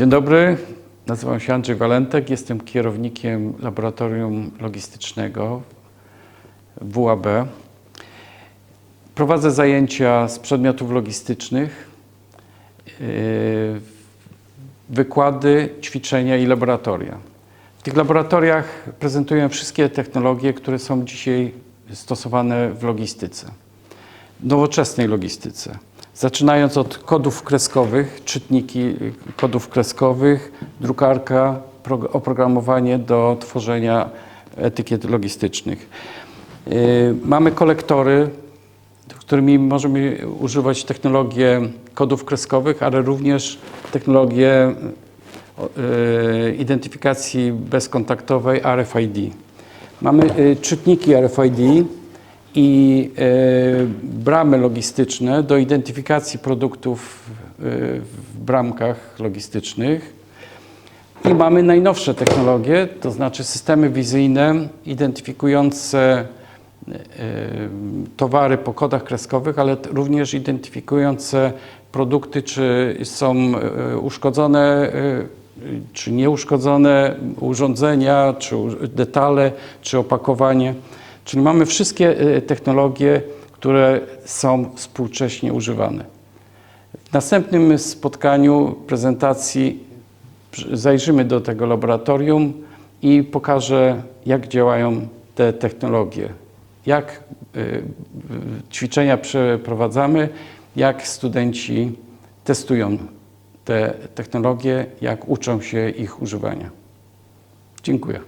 Dzień dobry, nazywam się Andrzej Walentek, jestem kierownikiem Laboratorium Logistycznego WAB. Prowadzę zajęcia z przedmiotów logistycznych, yy, wykłady, ćwiczenia i laboratoria. W tych laboratoriach prezentuję wszystkie technologie, które są dzisiaj stosowane w logistyce, nowoczesnej logistyce. Zaczynając od kodów kreskowych, czytniki y, kodów kreskowych, drukarka, pro- oprogramowanie do tworzenia etykiet logistycznych. Yy, Mamy kolektory, którymi możemy używać technologię kodów kreskowych, ale również technologię e, identyfikacji bezkontaktowej RFID. Mamy e, czytniki RFID i e, bramy logistyczne do identyfikacji produktów e, w bramkach logistycznych. I mamy najnowsze technologie, to znaczy systemy wizyjne identyfikujące e, towary po kodach kreskowych, ale również identyfikujące produkty, czy są uszkodzone, czy nieuszkodzone urządzenia, czy detale, czy opakowanie. Czyli mamy wszystkie e, technologie, które są współcześnie używane. W następnym spotkaniu, prezentacji zajrzymy do tego laboratorium i pokażę, jak działają te technologie, jak y, y, ćwiczenia przeprowadzamy, jak studenci testują te technologie, jak uczą się ich używania. Dziękuję.